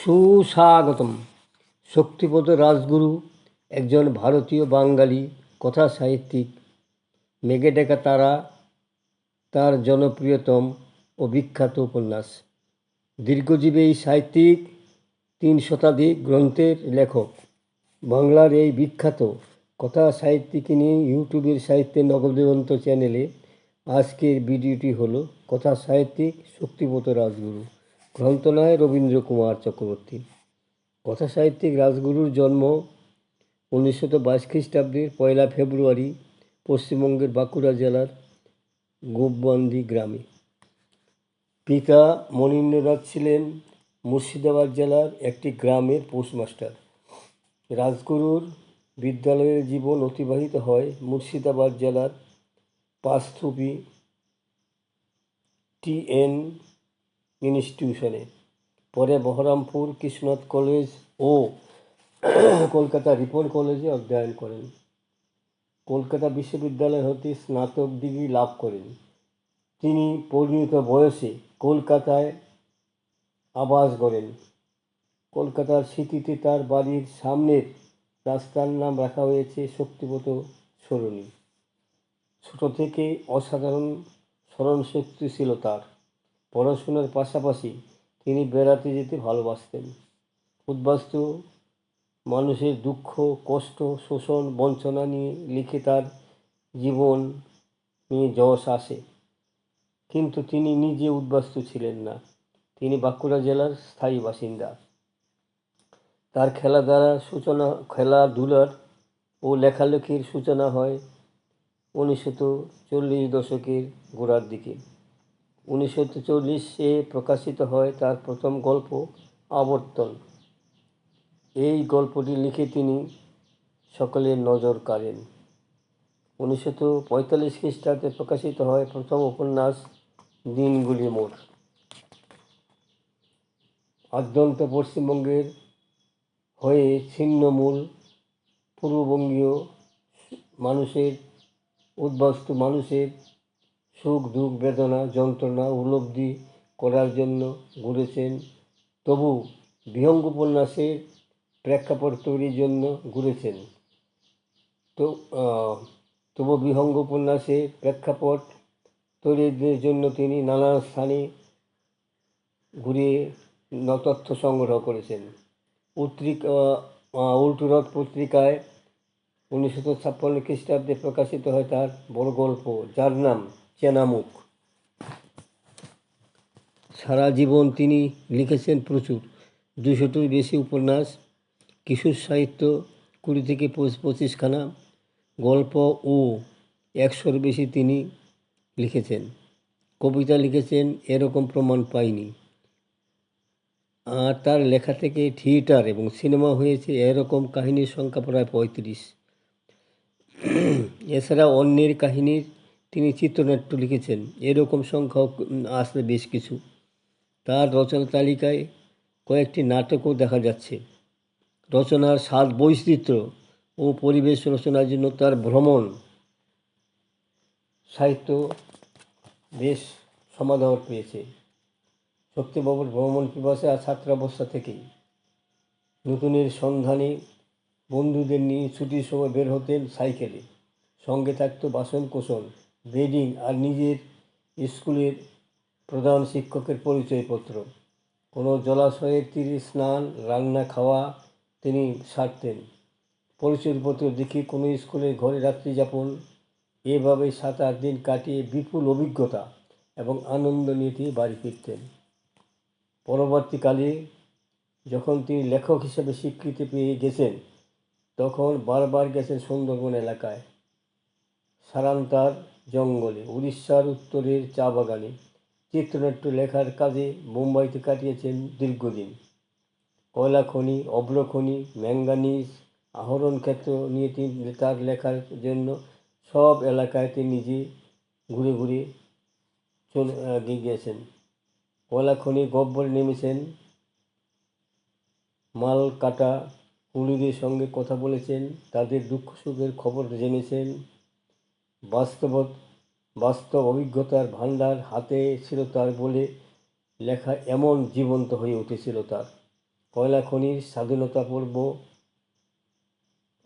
সুস্বাগতম। শক্তিপদ রাজগুরু, একজন ভারতীয় বাঙালি, কথা সাহিত্যিক মেঘে ডেকা তারা, তার জনপ্রিয়তম ও বিখ্যাত উপন্যাস। দীর্ঘজীবী এই সাহিত্যিক, তিন শতাধিক গ্রন্থের লেখক। বাংলার এই বিখ্যাত কথা সাহিত্যিককে নিয়ে ইউটিউবের সাহিত্যের নগদেবন্ত চ্যানেলে আজকের ভিডিওটি হলো কথা সাহিত্যিক শক্তিপত রাজগুরু। গ্রন্থনায় রবীন্দ্র কুমার চক্রবর্তী। কথা সাহিত্যিক রাজগুরুর জন্ম উনিশশো বাইশ খ্রিস্টাব্দের পয়লা ফেব্রুয়ারি পশ্চিমবঙ্গের বাঁকুড়া জেলার গোপবন্দি গ্রামে। পিতা মনীন্দ্রনাথ ছিলেন মুর্শিদাবাদ জেলার একটি গ্রামের পোস্টমাস্টার। রাজগুরুর বিদ্যালয়ের জীবন অতিবাহিত হয় মুর্শিদাবাদ জেলার পাঁচথুপি টিএন ইনস্টিটিউশনে পরে বহরমপুর কৃষ্ণনাথ কলেজ ও কলকাতা রিপন কলেজে অধ্যয়ন করেন। কলকাতা বিশ্ববিদ্যালয় হতে স্নাতক ডিগ্রি লাভ করেন। তিনি পরিণত বয়সে কলকাতায় আবাস গড়েন। কলকাতার স্মৃতিতে তার বাড়ির সামনের রাস্তার নাম রাখা হয়েছে শক্তিপত সরণি। ছোট থেকে অসাধারণ স্মরণশক্তি ছিল তার পড়াশোনার পাশাপাশি তিনি বেড়াতে যেতে ভালোবাসতেন। উদ্বাস্তু মানুষের দুঃখ, কষ্ট, শোষণ, বঞ্চনা নিয়ে লিখে তার জীবন নিয়ে যশ আসে। কিন্তু তিনি নিজে উদ্বাস্তু ছিলেন না। তিনি বাঁকুড়া জেলার স্থায়ী বাসিন্দা। তার খেলা দ্বারা সূচনা খেলাধুলার ও লেখালেখির সূচনা হয় উনিশশো চল্লিশ দশকের গোড়ার দিকে। উনিশশো চল্লিশে প্রকাশিত হয় তার প্রথম গল্প, আবর্তন। এই গল্পটি লিখে তিনি সকলের নজর কাড়েন। উনিশশো পঁয়তাল্লিশ খ্রিস্টাব্দে প্রকাশিত হয় প্রথম উপন্যাস, দিনগুলি মোড়। আদ্যন্ত পশ্চিমবঙ্গের হয়ে ছিন্নমূল, পূর্ববঙ্গীয় মানুষের, উদ্বাস্তু মানুষের সুখ, দুঃখ, বেদনা, যন্ত্রণা, উপলব্ধি করার জন্য ঘুরেছেন। তবু বিহঙ্গ উপন্যাসের প্রেক্ষাপট তৈরির জন্য ঘুরেছেন। তো তবু বিহঙ্গ উপন্যাসের প্রেক্ষাপট তৈরির জন্য তিনি নানা স্থানে ঘুরে তথ্য সংগ্রহ করেছেন। পত্রিকা উল্টুরথ পত্রিকায় উনিশশো ছাপ্পান্ন খ্রিস্টাব্দে প্রকাশিত হয় তার বড় গল্প, যার নাম চেনামুখ। সারা জীবন তিনি লিখেছেন প্রচুর। দুশোটির বেশি উপন্যাস, কিশোর সাহিত্য কুড়ি থেকে পঁচিশখানা গল্প ও একশোর বেশি তিনি লিখেছেন। কবিতা লিখেছেন, এরকম প্রমাণ পাইনি। আর তার লেখা থেকে থিয়েটার এবং সিনেমা হয়েছে, এরকম কাহিনীর সংখ্যা প্রায় পঁয়ত্রিশ। এছাড়া অন্যের কাহিনীর তিনি চিত্রনাট্য লিখেছেন। এরকম সংখ্যাও আসলে বেশ কিছু। তার রচনা তালিকায় কয়েকটি নাটকও দেখা যাচ্ছে। রচনার স্বাদ বৈচিত্র্য ও পরিবেশ রচনার জন্য তার ভ্রমণ সাহিত্য বেশ সমাদর পেয়েছে। শক্তিবাবুর ভ্রমণ পিপাসে ছাত্রাবস্থা থেকেই? নতুনের সন্ধানে বন্ধুদের নিয়ে ছুটির সময় বের হতেন সাইকেলে। সঙ্গে থাকতো বাসন কোসন বেডিং আর নিজের স্কুলের প্রধান শিক্ষকের পরিচয়পত্র। কোনো জলাশয়ের তীরে স্নান, রান্না, খাওয়া তিনি সারতেন। পরিচয়পত্র দেখে কোনো স্কুলের ঘরে রাত্রি যাপন, এভাবে সাত আট দিন কাটিয়ে বিপুল অভিজ্ঞতা এবং আনন্দ নিয়ে তিনি বাড়ি ফিরতেন। পরবর্তীকালে যখন তিনি লেখক হিসেবে স্বীকৃতি পেয়ে গেছেন, তখন বারবার গেছেন সুন্দরবন এলাকায়। সারান্তার জঙ্গলে, উড়িষ্যার উত্তরের চা বাগানে চিত্রনাট্য লেখার কাজে মুম্বাইতে কাটিয়েছেন দীর্ঘদিন। কয়লা খনি অব্র খনি, ম্যাঙ্গানিজ আহরণ ক্ষেত্র নিয়ে তিনি তার লেখার জন্য সব এলাকায় তিনি নিজে ঘুরে ঘুরে চলে গিয়েছেন। কয়লা খনি গব্বরে নেমেছেন। মাল কাটা কুলিদের সঙ্গে কথা বলেছেন। তাদের দুঃখ সুখের খবর জেনেছেন। বাস্তব বাস্তব অভিজ্ঞতার ভাণ্ডার হাতে ছিল তার বলে লেখা এমন জীবন্ত হয়ে উঠেছিল তার। কয়লা খনির স্বাধীনতা পর্ব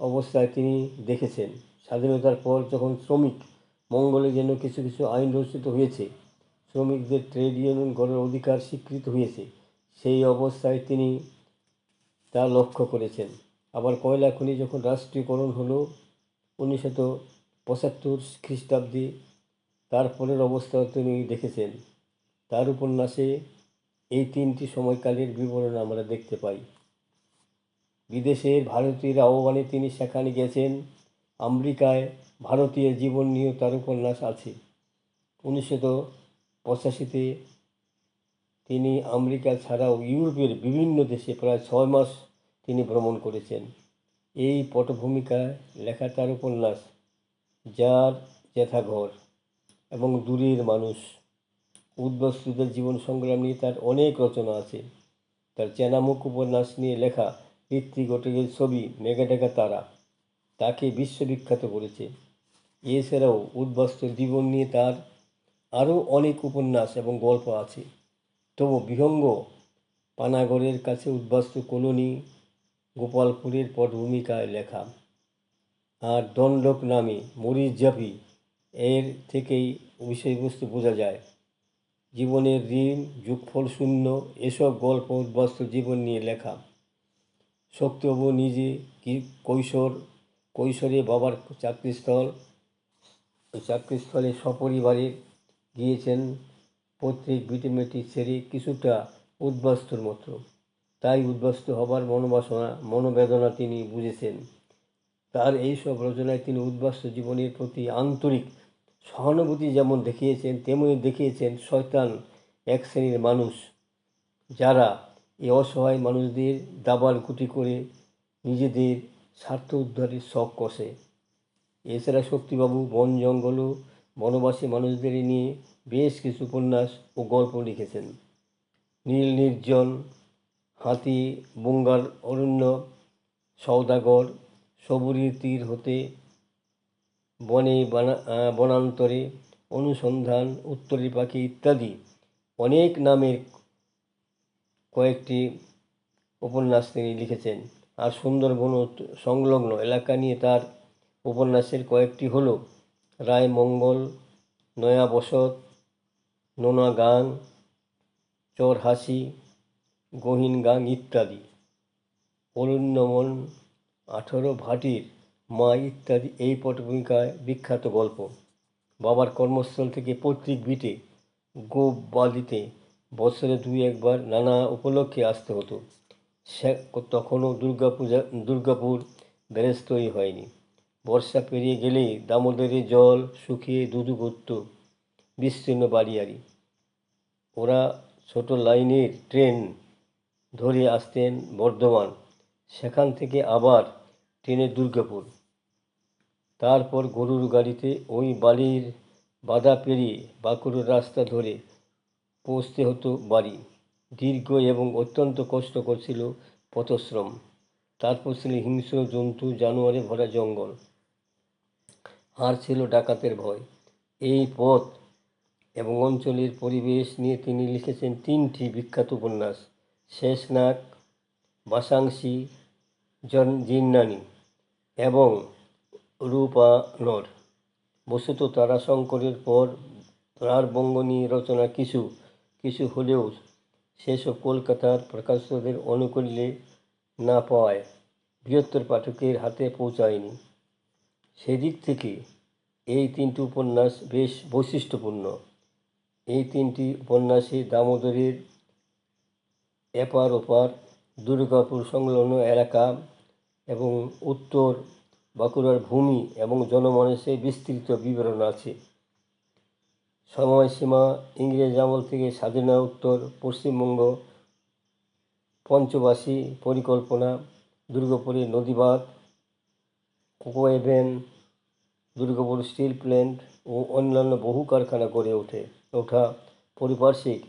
অবস্থায় তিনি দেখেছেন। স্বাধীনতার পর যখন শ্রমিক মঙ্গলের জন্য কিছু কিছু আইন রচিত হয়েছে, শ্রমিকদের ট্রেড ইউনিয়ন গড়ের অধিকার স্বীকৃত হয়েছে, সেই অবস্থায় তিনি তা লক্ষ্য করেছেন। আবার কয়লা খনি যখন রাষ্ট্রীয়করণ হলো, উনিশশো পঁচাত্তর খ্রিস্টাব্দে তারপরের অবস্থাও তিনি দেখেছেন। তার উপন্যাসে এই তিনটি সময়কালের বিবরণ আমরা দেখতে পাই। বিদেশের ভারতীয়র আহ্বানে তিনি সেখানে গেছেন। আমেরিকায় ভারতীয় জীবন নিয়ে তার উপন্যাস আছে। উনিশশো পঁচাশিতে তিনি আমেরিকা ছাড়াও ইউরোপের বিভিন্ন দেশে প্রায় ছয় মাস তিনি ভ্রমণ করেছেন। এই পটভূমিকায় লেখা তার উপন্যাস যার জ্যাঠাঘর এবং দূরের মানুষ। উদ্বাস্তুদের জীবন সংগ্রাম নিয়ে তার অনেক রচনা আছে। তার চেনামুখ উপন্যাস নিয়ে লেখা ঋত্বিক ঘটকের ছবি মেঘাটেকা তারা তাকে বিশ্ববিখ্যাত করেছে। এছাড়াও উদ্বাস্তু জীবন নিয়ে তার আরও অনেক উপন্যাস এবং গল্প আছে। তবু বিহঙ্গ পানাগড়ের কাছে উদ্বাস্তু কলোনি গোপালপুরের পটভূমিকায় লেখা। আর দণ্ডক নামে মরিচ জাফি। এর থেকেই বিষয়বস্তু বোঝা যায়। জীবনের ঋণ, যোগফল শূন্য, এসব গল্প উদ্বাস্তু জীবন নিয়ে লেখা। শক্তিবাবু নিজে কৈশোর, কৈশোরে বাবার চাকরিস্থল। চাকরিস্থলে সপরিবারে গিয়েছেন পৈতৃক ভিটেমেটি ছেড়ে কিছুটা উদ্বাস্তুর মতো। তাই উদ্বাস্তু হবার মনোবাসনা, মনোবেদনা তিনি বুঝেছেন। তার এইসব রচনায় তিনি উদ্বাস্তু জীবনের প্রতি আন্তরিক সহানুভূতি যেমন দেখিয়েছেন, তেমনি দেখিয়েছেন শয়তান এক শ্রেণির মানুষ। যারা এই অসহায় মানুষদের দাবার গুটি করে নিজেদের স্বার্থ উদ্ধারের শখ কষে। এছাড়া শক্তিবাবু বন, জঙ্গল ও বনবাসী মানুষদের নিয়ে বেশ কিছু উপন্যাস ও গল্প লিখেছেন। নীল, নির্জন, হাতি, বঙ্গাল, অরণ্য সৌদাগর সবুরির তীর হতে, বনে বানা বনান্তরে অনুসন্ধান, উত্তরী পাখি ইত্যাদি। অনেক নামের কয়েকটি উপন্যাস তিনি লিখেছেন। আর সুন্দরবন সংলগ্ন এলাকা নিয়ে তার উপন্যাসের কয়েকটি হল, রায় মঙ্গল, নয়া বসত, নোনা গাং, চরহাসি, গহীন গাং ইত্যাদি। অরণ্যমন আঠারো ভাটির মা ইত্যাদি এই পটভূমিকায় বিখ্যাত গল্প। বাবার কর্মস্থল থেকে পৈতৃক বিটে গোপ বালিতে বছরে দুই একবার নানা উপলক্ষে আসতে হতো। সে তখনও দুর্গাপূজা, দুর্গাপুর ব্যারেজ তৈরি হয়নি। বর্ষা পেরিয়ে গেলেই দামোদরে জল শুকিয়ে দুধু করত বিস্তীর্ণ বাড়িয়ারি। ওরা ছোট লাইনের ট্রেন ধরে আসতেন বর্ধমান। সেখান থেকে আবার ট্রেনে দুর্গাপুর। তারপর গরুর গাড়িতে ওই বালির বাধা পেরিয়ে বাঁকুড়ার রাস্তা ধরে পৌঁছতে হতো বাড়ি। দীর্ঘ এবং অত্যন্ত কষ্টকর ছিল পথশ্রম। তারপর ছিল হিংস্র জন্তু, জানোয়ারে ভরা জঙ্গল। আর ছিল ডাকাতের ভয়। এই পথ এবং অঞ্চলের পরিবেশ নিয়ে তিনি লিখেছেন তিনটি বিখ্যাত উপন্যাস। শেষনাগ বাসাংশী জন জিন্নানি এবং রূপানর বস্তুত তারাশঙ্করের পর তার বঙ্গনী রচনা কিছু কিছু হলেও সেসব কলকাতার প্রকাশকদের অনুকূল্যে না পাওয়ায় বৃহত্তর পাঠকের হাতে পৌঁছায়নি। সেদিক থেকে এই তিনটি উপন্যাস বেশ বৈশিষ্ট্যপূর্ণ। এই তিনটি উপন্যাসে দামোদরের এপার ওপার দুর্গাপুর সংলগ্ন এলাকা এবং উত্তর বাঁকুড়ার ভূমি এবং জনমানসে বিস্তৃত বিবরণ আছে। সময়সীমা ইংরেজ আমল থেকে স্বাধীনতা, উত্তর, পশ্চিমবঙ্গ, পঞ্চবাসী পরিকল্পনা দুর্গাপুরের নদীবাঁধ coke oven Durgapur steel plant ও অন্যান্য বহু কারখানা গড়ে ওঠে, ওঠা পারিপার্শ্বিক।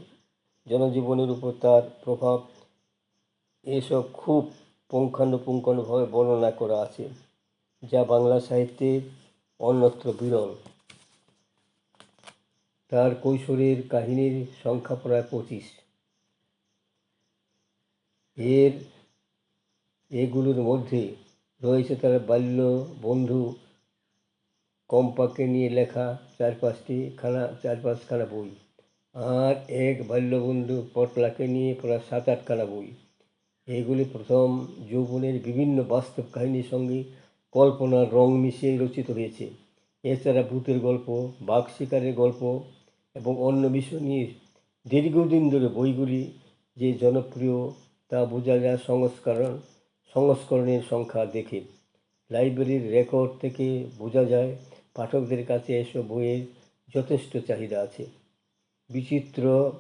জনজীবনের উপর তার প্রভাব এসব খুব পুঙ্খানুপুঙ্খানুভাবে বর্ণনা করা আছে, যা বাংলা সাহিত্যের অন্যত্র বিরল। তার কৈশোরের কাহিনীর সংখ্যা প্রায় পঁচিশ। এর, এগুলোর মধ্যে রয়েছে তার বাল্য বন্ধু কম্পাকে নিয়ে লেখা চার পাঁচটি খানা, চার পাঁচখানা বই। আর এক বাল্যবন্ধু পটলাকে নিয়ে প্রায় সাত আটখানা বই। এগুলি প্রথম যৌবনের বিভিন্ন বাস্তব কাহিনীর সঙ্গে কল্পনার রং মিশিয়ে রচিত হয়েছে। এছাড়া ভূতের গল্প, বাঘ শিকারের গল্প এবং অন্য বিষয় নিয়ে দীর্ঘদিন ধরে বইগুলি যে জনপ্রিয় তা বোঝা যায় সংস্করণ, সংস্করণের সংখ্যা দেখে। লাইব্রেরির রেকর্ড থেকে বোঝা যায় পাঠকদের কাছে এসব বইয়ের যথেষ্ট চাহিদা আছে। বিচিত্র,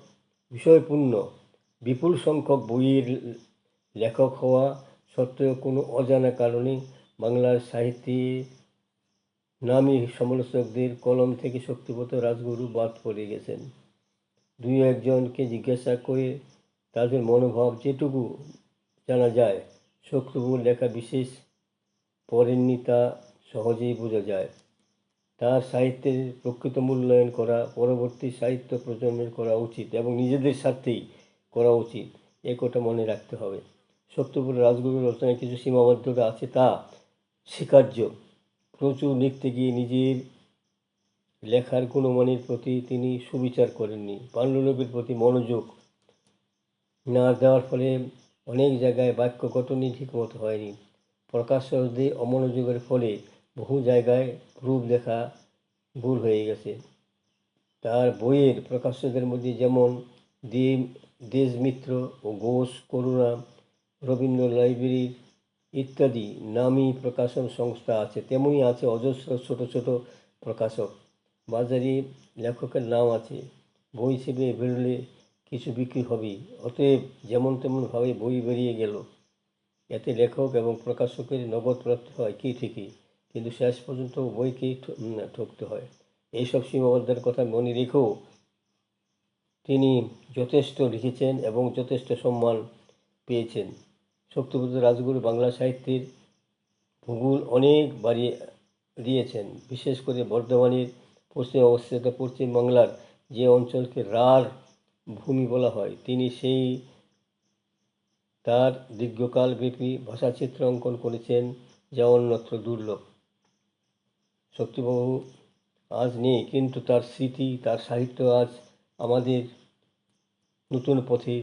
বিষয়পূর্ণ, বিপুল সংখ্যক বইয়ের লেখক হওয়া সত্ত্বেও কোনো অজানা কারণে বাংলার সাহিত্যে নামী সমালোচকদের কলম থেকে শক্তিপত রাজগুরু বাদ পড়ে গেছেন। দুই একজনকে জিজ্ঞাসা করে তাদের মনোভাব যেটুকু জানা যায় শক্তিবাবুর লেখা বিশেষ পড়েননি তা সহজেই বোঝা যায়। তার সাহিত্যের প্রকৃত মূল্যায়ন করা, পরবর্তী সাহিত্য প্রজন্মের করা উচিত এবং নিজেদের স্বার্থেই করা উচিত, এ কথা মনে রাখতে হবে। সত্যপুর রাজগুরুর রচনায় কিছু সীমাবদ্ধতা আছে, তা স্বীকার্য। প্রচুর লিখতে গিয়ে নিজের লেখার গুণমানের প্রতি তিনি সুবিচার করেননি। পাণ্ডুলিপির প্রতি মনোযোগ না দেওয়ার ফলে অনেক জায়গায় বাক্য গঠনই ঠিকমতো হয়নি। প্রকাশ্যদের অমনোযোগের ফলে বহু জায়গায় রূপ লেখা ভুল হয়ে গেছে। তার বইয়ের প্রকাশ্যদের মধ্যে যেমন দেব দেশমিত্র ও ঘোষ করুণা রবীন্দ্র লাইব্রেরি ইত্যাদি নামী প্রকাশন সংস্থা আছে। তেমনি আছে অজস্র ছোট ছোট প্রকাশক। বাজারে লেখকের নাম আছে। বই হিসেবে বেরোলে কিছু বিক্রি হবেই। অতএব যেমন তেমনভাবে বই বেরিয়ে গেল। এতে লেখক এবং প্রকাশকের নগদ প্রাপ্তি হয় কী ঠিকই, কিন্তু শেষ পর্যন্ত বইকেই ঠকতে হয়। এইসব সীমাবদ্ধতার কথা মনে রেখেও তিনি যথেষ্ট লিখেছেন এবং যথেষ্ট সম্মান পেয়েছেন। শক্তিপুত্র রাজগুরু বাংলা সাহিত্যের ভূগোল অনেক বাড়িয়ে দিয়েছেন। বিশেষ করে বর্ধমানের পশ্চিমে অবস্থিত পশ্চিমবাংলার যে অঞ্চলকে রার ভূমি বলা হয়, তিনি সেই তার দীর্ঘকালব্যাপী ভাষাচিত্র অঙ্কন করেছেন, যা অন্যত্র দুর্লভ। শক্তিবাবু আজ নেই, কিন্তু তার স্মৃতি, তার সাহিত্য আজ আমাদের নতুন পথে